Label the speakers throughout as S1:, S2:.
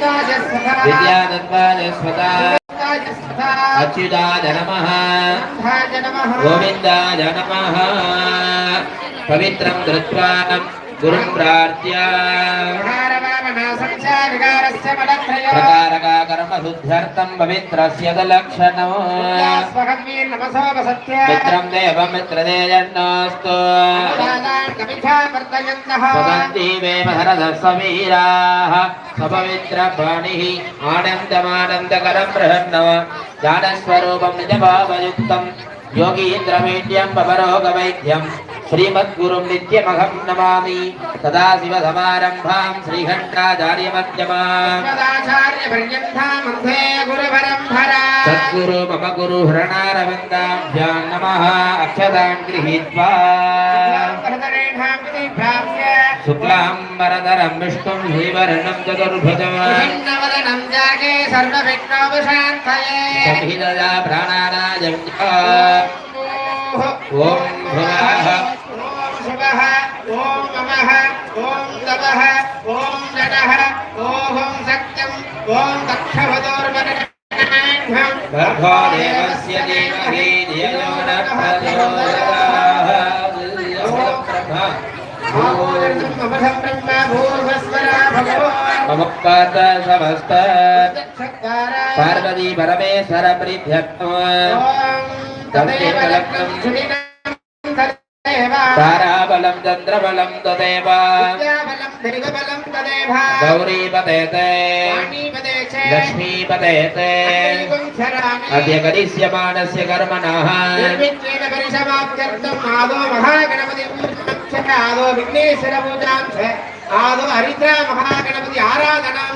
S1: విద్యాదత్వాయ స్వదా అచ్యుతాయ నమ గోవిందాయ నమ పవిత్రం ధృత్వా గురుం ప్రార్థ్య ప్రకారక కర్మ శుద్ధ్యర్థం పవిత్రస్య లక్షణం మిత్రం దేవం మిత్రదేయన్నోస్తు వదంతి మే మహరదస్వీరాः సపవిత్రపాణిः ఆనందమానందకరం బృహన్నవ జ్ఞానస్వరూపం నిజభావయుక్తం యోగీంద్రమేడ్యం పవరోగవైద్యం శ్రీమద్గురుం
S2: श्रीमद्गुरुनित्यमहं नमामि। सदाशिवसमारम्भां सद्गुरु मम गुरु हृणारविन्दाभ्यां नमः। अक्षतां
S1: गृहीत्वा। शुक्लाम्बरधरं
S2: विष्णुं
S1: श्रीवर्णं चतुर्भुजवदनं
S2: जागे सर्वविघ्नोपशान्तये। भुवाः ॐ जटः ॐ सत्यम्। ॐ दक्षवतोर्वरेण्यम्
S1: गर्भो देवहि पार्वती परमेश्वर
S2: प्रीत्यर्थम ताराबलं चन्द्रबलं तदेव।
S1: तिरुगबलं तदेव गौरीपतेते
S2: लक्ष्मीपतेते
S1: अद्य करिष्यमाणस्य कर्मणः आदो महागणपति आदो
S2: विघ्नेश्वरपूजां आदो हरिद्रा महागणपति आराधना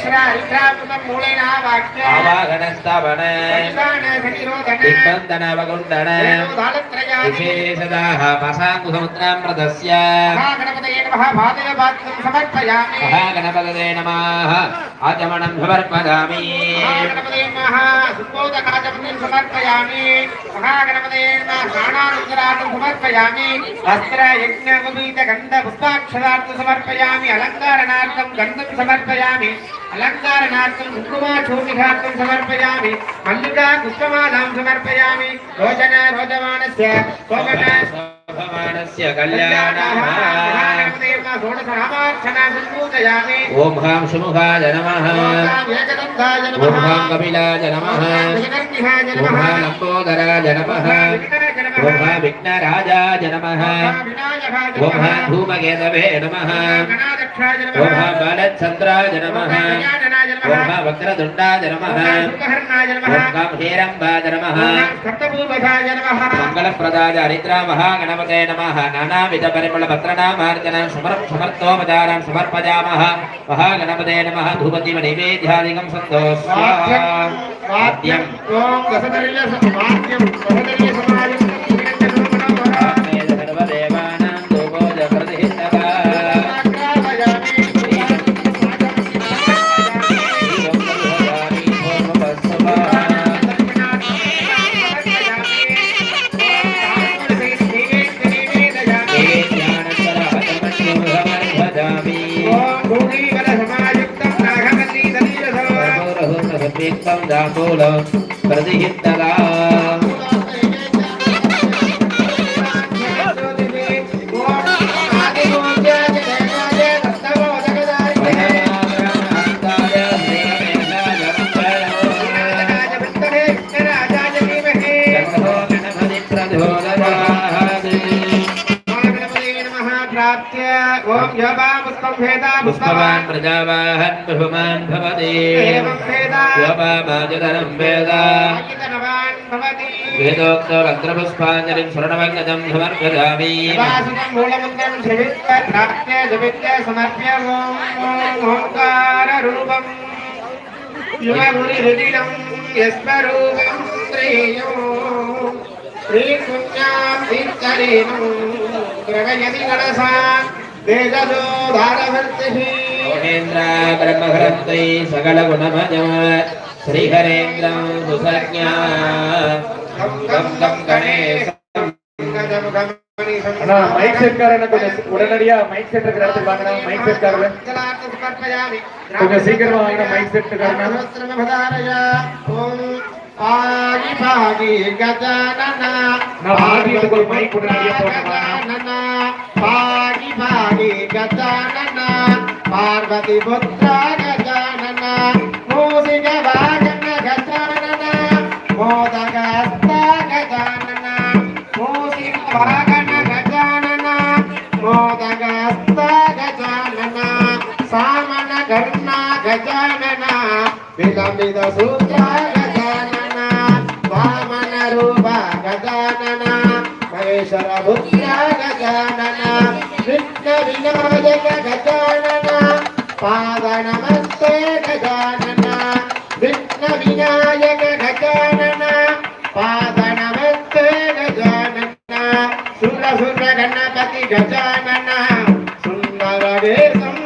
S2: కవీనా కుసలమస్తమా
S1: జ్యేష్ఠరాజం బ్రహ్మణ బ్రహ్మణస్పదాన శ్రడ్మన్నోదరస్యే దధాతనం
S2: ఓం ఏకదత్తాధిపత్యహే వక్రతుండాయ ధీమహే
S1: జన్నో నంది ప్రచోదకాద్
S2: ఓం శ్రీం క్రీం క్లీం క్లాం క్లూం హుం గణపతయే
S1: వరవరద సర్వగణమ్య వహమానాయ సభో నమః. సముద్రాం ప్రదస్య
S2: సమర్పయామి
S1: నమః. ఆచమనం సమర్పయామి
S2: సమర్పయామి మహాగణపతే స్నానానంతరార్థం సమర్పయామి వస్త్ర యజ్ఞ ఉపీత గంధ పుష్పాక్షరార్థం సమర్పయామి అలంకారణార్థం గంధం సమర్పయామి అలంకారణార్థం కుంకుమాచూర్ణికార్థం సమర్పయామి మల్లికా పుష్పమాలాం సమర్పయామి రోచన రోచమానస్య ओम
S1: ह्रां सुमुखाय
S2: नमः।
S1: ओम ह्रां कपिलाय नमः। ओम ह्रां लम्बोदराय नमः। ओम हाम ह्रां विघ्नराजाय नमः। ओम हाम ह्रां धूमकेतवे नमः। ఓం హాం ధూమకేతవే నమః. ఓం హాం బాలచంద్రాయ నమః. ఓం హాం వక్రతుండాయ నమః. హేరంబాయ నమః. మంగళప్రదాయ హరిద్రా మహాగణపతే నమః. నానావిధ పరిమళ పత్రనామార్జన సమర్ సమర్థోపచారాన్ సమర్పయామః. మహాగణపతే నమః. ధూపతి నైవేద్యాదికం సంతోష్యం
S2: ఓం
S1: व्याकुल
S2: प्रतिहितरा యోగా పుష్పం భేద
S1: పుష్పవాన్ ప్రజావాహన్ బహుమాన్ భవతి యోపామాజధనం వేద
S2: భవతి
S1: వేదోక్తో వక్రపుష్పాంజలిం స్వర్ణమగ్నజం సమర్పయామి
S2: వాసుకం మూలమంత్రం శవిత్య ప్రాప్య
S1: वेदजो धारवर्तिः योगेन्द्र श्रीहरेन्द्रं सुसज्ञा।
S3: அண்ணா மைக் செட்கார கொஞ்சம் உடனடியா மைக் செட் இருக்கிற இடத்துக்கு வாங்கினா கொஞ்சம் சீக்கிரமா மைக் செட் இருக்காருன்னா மைக் உடனடியா
S2: పార్వతి పుత్ర గజాన మూసిక వాగన గజాన మోదక గజాన మూసిక వాగన గజాన మోదక గజాన సామన గర్ణ గజాన విలమిద సూర్య గజాన వామన రూప గజాన మహేశ్వర పుత్ర గజాన విఘ్న వినాయక గజాన పాద నమస్తే గజానన విఘ్న వినాయక గజానన పాద నమస్తే గజానన సుర సుర గణపతి గజానన సుందర వేదం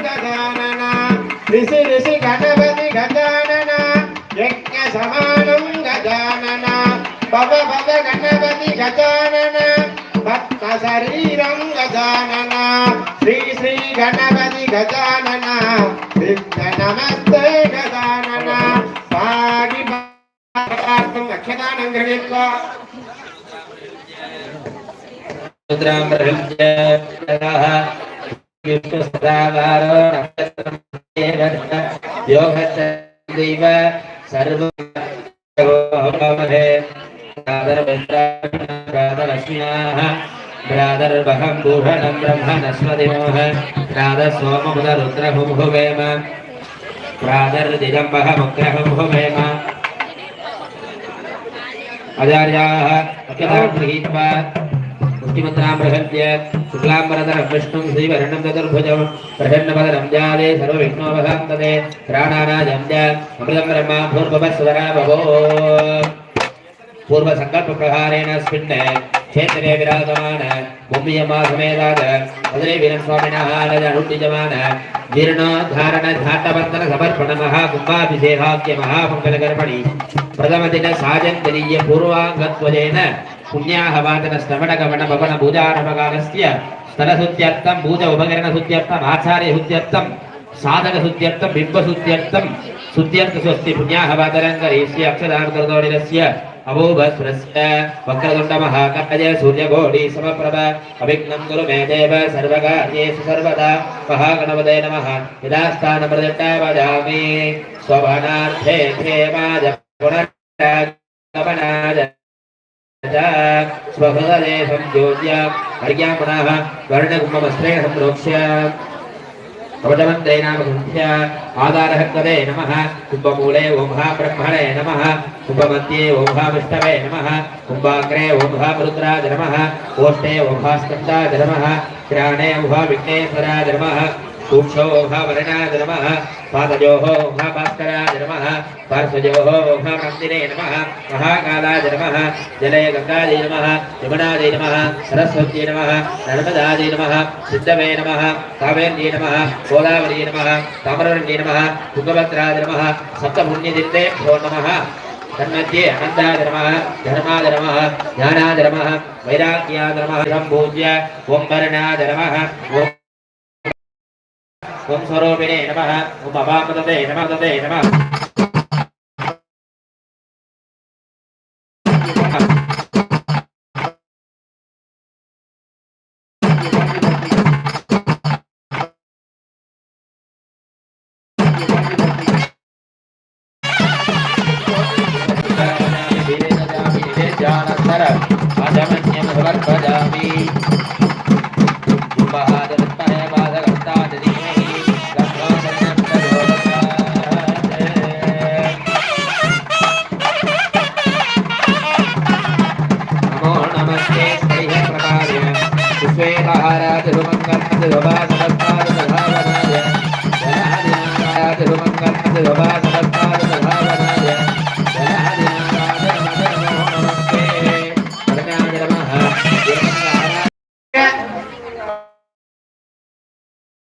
S2: గజానన రిషి రిషి గణపతి గజానన యజ్ఞ సమానం గజానన భవ భవ గణపతి గజానన భక్త సరీ శ్రీ శ్రీ గణపతి గజానన నమస్తే గజానన. అక్షదానం
S1: గ్రహిత్వ యోగ देवः योगश्चैव सर्वमहे प्रातर्विन्द्रातरश्म्याः भ्रातर्वहं भूषणं ब्रह्मणस्वतिमोह प्रातः प्रातर्दिगम्बहमुग्रहं भुवेम आचार्याः अख्यतां गृहीत्वा मुष्टिमन्त्रां प्रहत्य शुक्लाम्बरधरं विष्णुं श्रीवर्णं चतुर्भुजं प्रसन्नपदनं जाले सर्वविघ्नोपशान्तते प्राणानाजं च अमृतं ब्रह्मा भूर्भुवस्वरा भवो पूर्वसङ्कल्पप्रहारेण स्मिन् கேந்திரே விராஜமான பொம்மியமாக மேலாக மதுரை வீரன் சுவாமினாக அனுட்டிஜமான ஜீர்ணோத்தாரண தாட்டவர்த்தன சமர்ப்பண மகா கும்பாபிஷேகாக்கிய மகாமங்கலகர்மணி பிரதமதின சாஜந்தரிய பூர்வாங்கத்வஜேன புண்ணியாக வாதன ஸ்ரவணகவன பவன பூஜாரமகாலஸ்ய ஸ்தலசுத்தியர்த்தம் பூஜ உபகரண சுத்தியர்த்தம் ஆச்சாரிய சுத்தியர்த்தம் சாதக சுத்தியர்த்தம் பிம்ப சுத்தியர்த்தம் சுத்தியர்த்த சுஸ்தி புண்ணியாக வாதரங்கரீஸ்ய அக்ஷதாம் கருதோடிரஸ்ய अभूभस्वरस्य वक्रतुण्डमहाकाय सूर्यकोटि समप्रभ अभिघ्नं कुरु मे देव सर्वकार्येषु सर्वदा महागणपते नमः यदा स्थानप्रदट्टा वदामि स्वभनार्थे क्षेमाय पुनर्गमनाय स्वहृदये संयोज्य अर्घ्यां पुनः वर्णकुम्भवस्त्रे संप्रोक्ष्य అవదవందే నామ సంఖ్య ఆధారహత్వదే నమ కుంభమూలే ఓంహా బ్రహ్మణే నమ కుంభమధ్యే ఓంహా విష్ణవే నమ కుంభాగ్రే ఓంహా మరుద్రాజ నమ ఓష్టే ఓంహా స్కందాజ నమ కిరాణే ఓంహా నమ सूक्ष्मोघाभरणाय नमः पादयोः ओघाभास्कराय नमः, पार्श्वयोः नम नमः, महाकालाय जलय गङ्गायै नमः, यमुनायै नमः, सरस्वत्यै नमः, नर्मदायै नमः, सिद्धवे नमः, कावेर्यै नमः गोदावरी नमः, ताम्रवर्ण्ये नमः तुङ्गभद्राय नमः सप्तपुण्यतीर्थेभ्यो नमः। तन्मध्ये अनन्ताधर्मः धर्माधर्मः ज्ञानाधर्मः वैराग्याधर्मः पूज्य ओं वर्णाधर्मः ओं ఓం స్వరూపిణే నమ ఉపమాపదే నమ దే నమ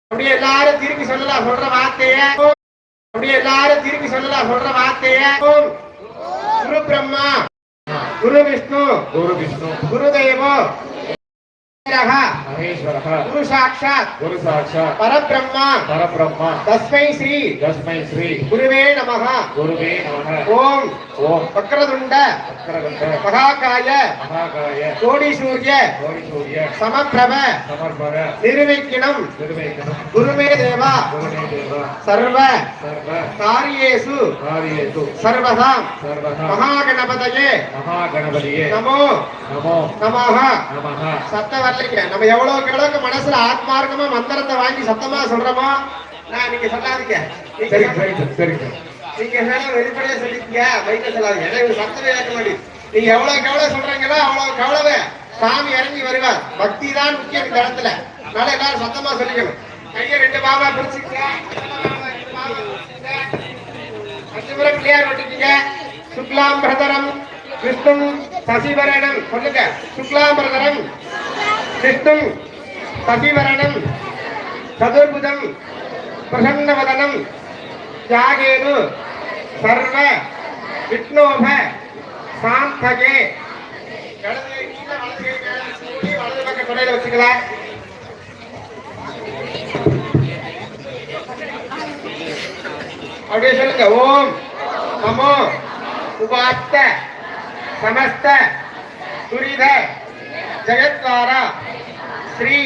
S2: அப்படியே எல்லாரும் திருப்பி சொல்லலாம் சொல்ற வார்த்தைய. அப்படியே எல்லாரும் திருப்பி சொல்லலாம் சொல்ற வார்த்தைய. குரு பிரம்மா. குரு விஷ்ணு. குரு
S3: விஷ்ணு. குரு
S2: தெய்வம்.
S3: गुरु
S2: परब्रह्म तस्मै
S3: श्री श्री
S2: गुरुवे नमः
S3: गुरुवे नमः
S2: ओम
S3: ओम
S2: वक्रतुण्ड
S3: वक्रतुण्ड
S2: महाकाय
S3: महाकाय
S2: கோடி சத்தவர பாத்துருங்க நம்ம எவ்வளவுக்கு எவ்வளவுக்கு மனசுல ஆத்மார்க்கமா மந்திரத்தை வாங்கி சத்தமா சொல்றோமோ நான் நீங்க சொல்லாதீங்க.
S3: சரி சரி சரிங்க
S2: நீங்க என்ன வெளிப்படையா சொல்லிருக்கீங்க பைக்க சொல்லாதீங்க. ஏன்னா சத்தமே ஏற்க மாட்டேங்குது. நீங்க எவ்வளவுக்கு எவ்வளவு சொல்றீங்களோ அவ்வளவுக்கு அவ்வளவு சாமி இறங்கி வருவார். பக்தி தான் முக்கியம் இந்த இடத்துல. அதனால எல்லாரும் சத்தமா சொல்லிக்கணும். கைய ரெண்டு பாபா பிடிச்சிக்க அஞ்சு முறை கிளியர் விட்டுட்டீங்க சுக்லாம் பிரதரம் விஷ்ணு சசிவரணம். சொல்லுங்க. சுக்லாம் பிரதரம் விஷ்ணும் சசிவரணம் சதுர்புஜம் பிரசன்னவதனம் யாகேது சர்வ விஷ்ணோப சாந்தகே இடது கை கீழே, வலது கை மேல சூடி, வலது பக்க தொடையில வச்சுக்கலாம் அப்படியே சொல்லுங்க ஓம் நமோ உபாத்த சமஸ்த துரித ஜெகத்வாரா श्री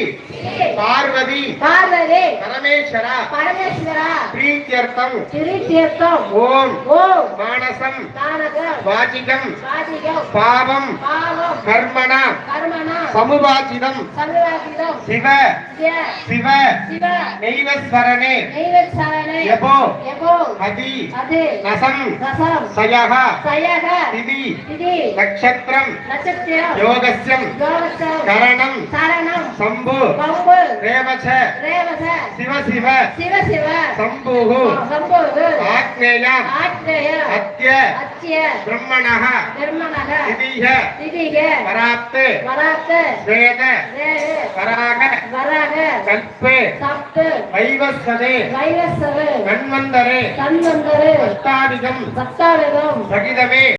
S4: पार्वती।
S2: पार्वती।
S4: परमेश्वर।
S2: परमेश्वर।
S4: प्रीत्यर्थम
S2: प्रीत्यर्थम
S4: ओम।
S2: ओम।
S4: मानसम।
S2: मानसम।
S4: वाचिकम।
S2: वाचिकम।
S4: पापम
S2: पापम
S4: कर्मणा।
S2: कर्मणा।
S4: समुवाचितम
S2: समुवाचितम
S4: शिव।
S2: शिव।
S4: शिव।
S2: नैव
S4: स्मरणे।
S2: नैव
S4: स्मरणे।
S2: यपो
S4: यपो
S2: अति
S4: अति
S2: नसम।
S4: नसम।
S2: सयह
S4: सयह
S2: दिदि
S4: दिदि
S2: नक्षत्रम।
S4: नक्षत्रम।
S2: योगस्यम।
S4: योगस्यम।
S2: करणम।
S4: வம்பு
S2: ரேவச.
S4: ரேவச.
S2: சிவ சிவ.
S4: சிவ சிவ.
S2: சம்பூஹு
S4: சம்பூஹு
S2: ஆக்னேயம்
S4: ஆக்னேயம்
S2: அத்ய.
S4: அத்ய.
S2: பிரம்மணஹ.
S4: பிரம்மணஹ.
S2: திதிஹ
S4: திதிஹ
S2: வராப்து
S4: வராப்து
S2: வேத.
S4: வேத.
S2: வராக.
S4: வராக.
S2: கல்பே
S4: சப்து
S2: வைவஸ்ததே
S4: வைவஸ்ததே
S2: கண்வந்தரே.
S4: கண்வந்தரே.
S2: சத்தாதிகம்
S4: சத்தாதிகம்
S2: சகிதமே.